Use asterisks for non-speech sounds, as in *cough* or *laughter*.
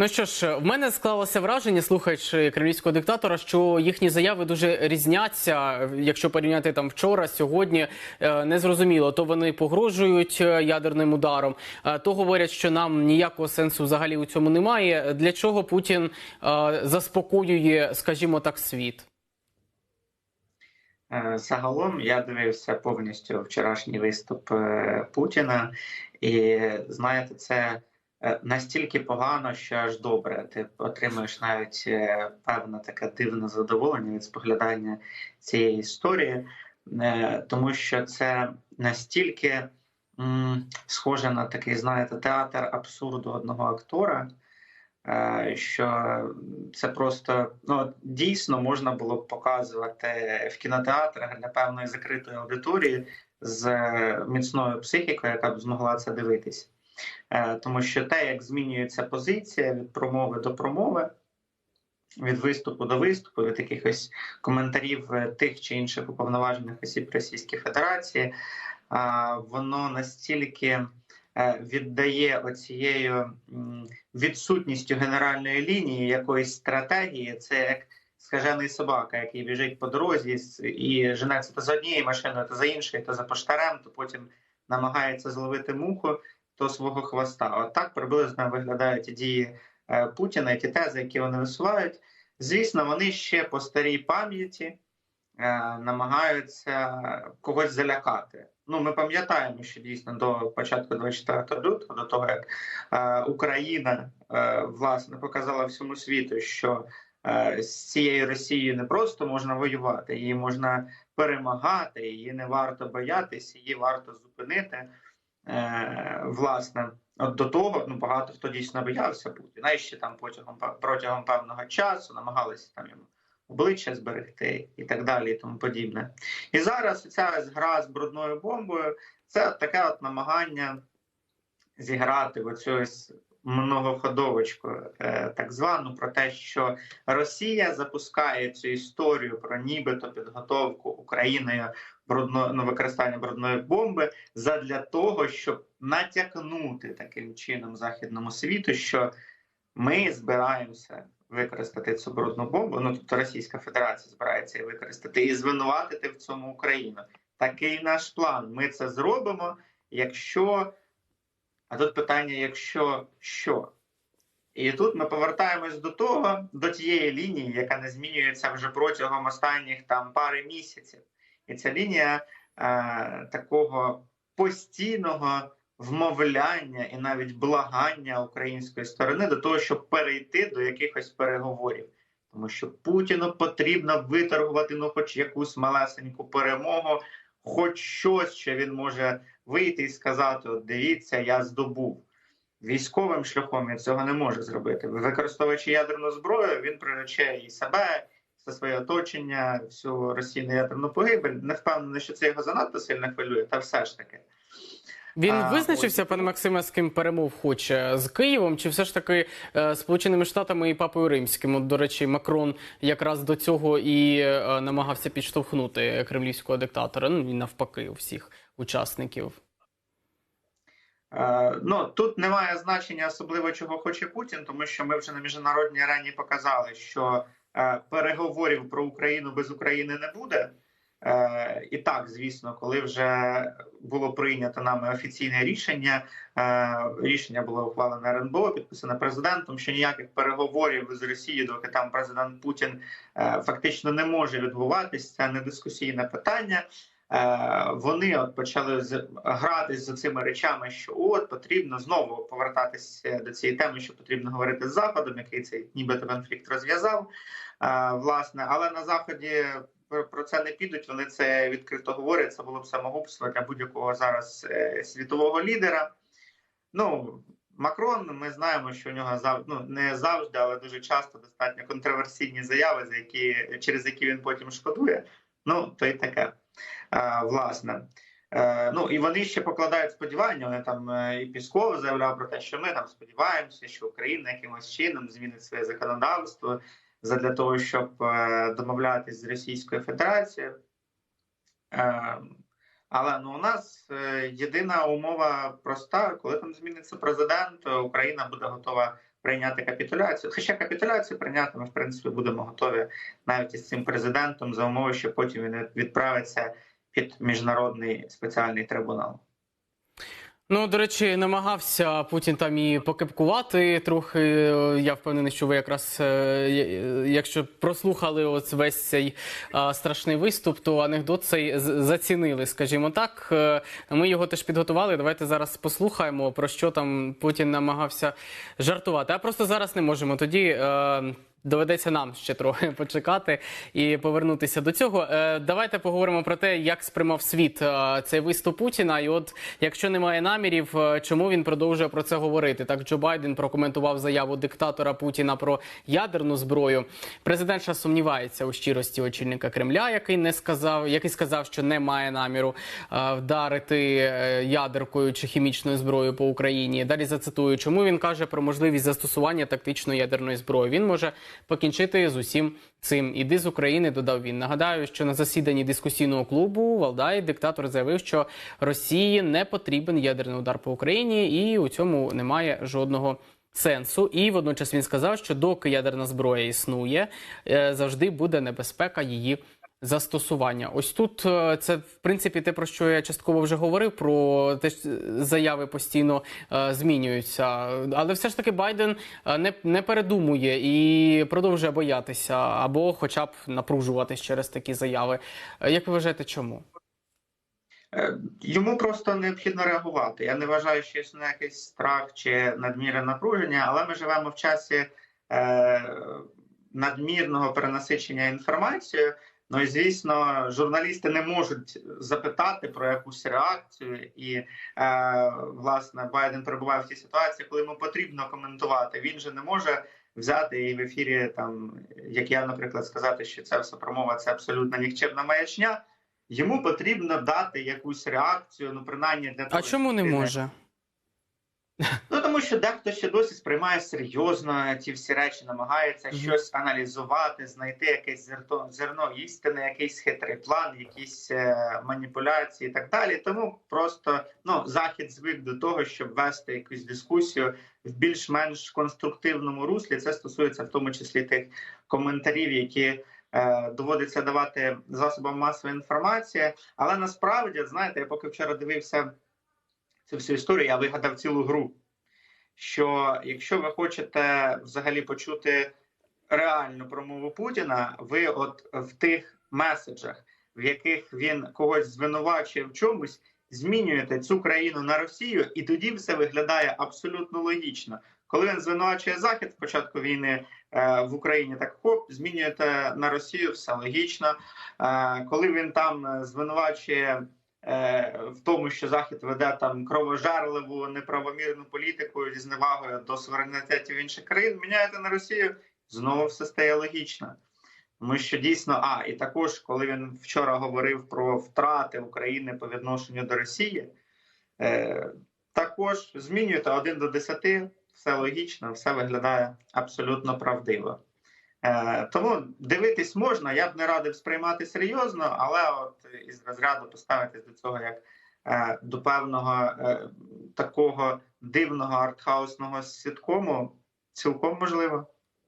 Ну що ж, в мене склалося враження, слухаючи кремлівського диктатора, що їхні заяви дуже різняться. Якщо порівняти там вчора, сьогодні е, незрозуміло. То вони погрожують е, ядерним ударом, е, то говорять, що нам ніякого сенсу взагалі у цьому немає. Для чого Путін заспокоює, скажімо так, світ? Загалом я дивився повністю вчорашній виступ Путіна, і знаєте, це настільки погано, що аж добре. Ти отримуєш навіть е, певне таке дивне задоволення від споглядання цієї історії, е, тому що це настільки схоже на такий, знаєте, театр абсурду одного актора. е, Що це просто ну дійсно можна було б показувати в кінотеатрах для певної закритої аудиторії з е, міцною психікою, яка б змогла це дивитись. Е, Тому що те, як змінюється позиція від промови до промови, від виступу до виступу, від якихось коментарів е, тих чи інших уповноважених осіб Російської Федерації, воно настільки е, віддає оцією відсутністю генеральної лінії якоїсь стратегії, це як скажений собака, який біжить по дорозі і женеться то за однією машиною, то за іншою, то за поштарем, то потім намагається зловити муху, то свого хвоста. От так приблизно виглядають і дії е, Путіна, і ті тези, які вони висувають. Звісно, вони ще по старій пам'яті е, намагаються когось залякати. Ну, ми пам'ятаємо, що дійсно до початку 24 лютого, до того як е, Україна власне показала всьому світу, що з цією Росією не просто можна воювати, її можна перемагати, її не варто боятися, її варто зупинити. Е, власне, от до того ну багато хто дійсно боявся Путіна, і там протягом протягом певного часу намагалися там йому обличчя зберегти і так далі, і тому подібне. І зараз ця гра з брудною бомбою це таке от намагання зіграти в оцю многоходовочку, е, так звану, про те, що Росія запускає цю історію про нібито підготовку Україною брудно, ну, використання брудної бомби задля того, щоб натякнути таким чином західному світу, що ми збираємося використати цю брудну бомбу. Ну тобто Російська Федерація збирається її використати і звинуватити в цьому Україну. Такий наш план. Ми це зробимо, якщо. А тут питання: якщо що? І тут ми повертаємось до того, до тієї лінії, яка не змінюється вже протягом останніх там пари місяців. І ця лінія е, такого постійного вмовляння і навіть благання української сторони до того, щоб перейти до якихось переговорів. Тому що Путіну потрібно виторгувати ну, хоч якусь малесеньку перемогу, хоч щось, що він може вийти і сказати: От дивіться, я здобув. Військовим шляхом він цього не може зробити. Використовуючи ядерну зброю, він прирече і себе, все своє оточення, всю російну ядерну погибель. Не впевнений, що це його занадто сильно хвилює, та все ж таки. Він А, визначився, ось- пане Максиме, з ким перемов хоче з Києвом, чи все ж таки е, Сполученими Штатами і Папою Римським? От, до речі, Макрон якраз до цього і е, намагався підштовхнути кремлівського диктатора. Ну і навпаки, у всіх учасників. Е, ну тут немає значення особливо чого хоче Путін, тому що ми вже на міжнародній арені показали, що переговорів про Україну без України не буде. Е, і так, звісно, коли вже було прийнято нами офіційне рішення, е, рішення було ухвалене РНБО, підписане президентом, що ніяких переговорів з Росією, доки там президент Путін е, фактично не може відбуватись. Це не дискусійне питання. Вони от почали гратись з цими речами, що от потрібно знову повертатися до цієї теми, що потрібно говорити з заходом, який цей нібито конфлікт розв'язав. Власне, але на заході про- це не підуть. Вони це відкрито говорять. Це було б самогубство для будь-якого зараз е, світового лідера. Ну Макрон, ми знаємо, що у нього зав... ну, не завжди, але дуже часто достатньо контроверсійні заяви, за які через які він потім шкодує. Ну то й таке. Е, власне. Е, ну і вони ще покладають сподівання. Вони там е, і Пісков заявляв про те, що ми там сподіваємося, що Україна якимось чином змінить своє законодавство задля того, щоб е, домовлятись з Російською Федерацією. Е, але ну у нас е, єдина умова проста: коли там зміниться президент, Україна буде готова прийняти капітуляцію. Хоча капітуляцію прийняти ми в принципі будемо готові навіть із цим президентом за умови, що потім він відправиться під міжнародний спеціальний трибунал. Ну, до речі, намагався Путін там і покипкувати трохи. Я впевнений, що ви якраз, е, якщо прослухали ось весь цей страшний виступ, то анекдот цей зацінили, скажімо так. Е, Ми його теж підготували. Давайте зараз послухаємо, про що там Путін намагався жартувати. А просто зараз не можемо. Тоді е, доведеться нам ще трохи *laughs* почекати і повернутися до цього. Е, Давайте поговоримо про те, як сприймав світ е, цей виступ Путіна. І от, якщо немає намірів, е, чому він продовжує про це говорити? Так, Джо Байден прокоментував заяву диктатора Путіна про ядерну зброю. Президент ще сумнівається у щирості очільника Кремля, який не сказав, який сказав, що не має наміру вдарити ядеркою чи хімічною зброєю по Україні. Далі зацитую, чому він каже про можливість застосування тактичної ядерної зброї. Він може покінчити з усім цим. Іди з України, додав він. Нагадаю, що на засіданні дискусійного клубу Валдай диктатор заявив, що Росії не потрібен ядерний удар по Україні, і у цьому немає жодного. Сенсу, і водночас він сказав, що доки ядерна зброя існує, е, завжди буде небезпека її застосування. Ось тут е, це в принципі те, про що я частково вже говорив. Про те, що заяви постійно е, змінюються. Але все ж таки Байден е, не, не передумує і продовжує боятися або, хоча б напружуватись через такі заяви. Як ви вважаєте, чому? Йому просто необхідно реагувати. Я не вважаю, що існує якийсь страх чи надмірне напруження, але ми живемо в часі е, надмірного перенасичення інформацією. Ну і звісно, журналісти не можуть запитати про якусь реакцію, і е, власне Байден перебуває в тій ситуації, коли йому потрібно коментувати. Він же не може взяти і в ефірі, там як я, наприклад, сказати, що це все промова, це абсолютно нікчемна маячня. Йому потрібно дати якусь реакцію, ну принаймні для того, А чому не може? Ну тому що дехто ще досі сприймає серйозно ці всі речі, намагається Мгм. щось аналізувати, знайти якесь зерно, зерно істини, якийсь хитрий план, якісь е, маніпуляції і так далі. Тому просто ну захід звик до того, щоб вести якусь дискусію в більш-менш конструктивному руслі. Це стосується в тому числі тих коментарів, які. е, Доводиться давати засобам масової інформації, але насправді, знаєте, я поки вчора дивився цю всю історію, я вигадав цілу гру. Що якщо ви хочете взагалі почути реальну промову Путіна, ви от в тих меседжах, в яких він когось звинувачує в чомусь, змінюєте цю країну на Росію, і тоді все виглядає абсолютно логічно. Коли він звинувачує Захід спочатку війни е, в Україні, так хоп, змінюєте на Росію, все логічно. Е, коли він там е, звинувачує в тому, що Захід веде там кровожарливу неправомірну політику зі зневагою до суверенітетів інших країн, міняєте на Росію, знову все стає логічно. Тому що дійсно, а і також, коли він вчора говорив про втрати України по відношенню до Росії, е, також змінюєте 1 до 10, все логічно, все виглядає абсолютно правдиво. Е, тому дивитись можна, я б не радив сприймати серйозно, але от із розряду поставитись до цього як е, до певного е, такого дивного артхаусного сіткому цілком можливо.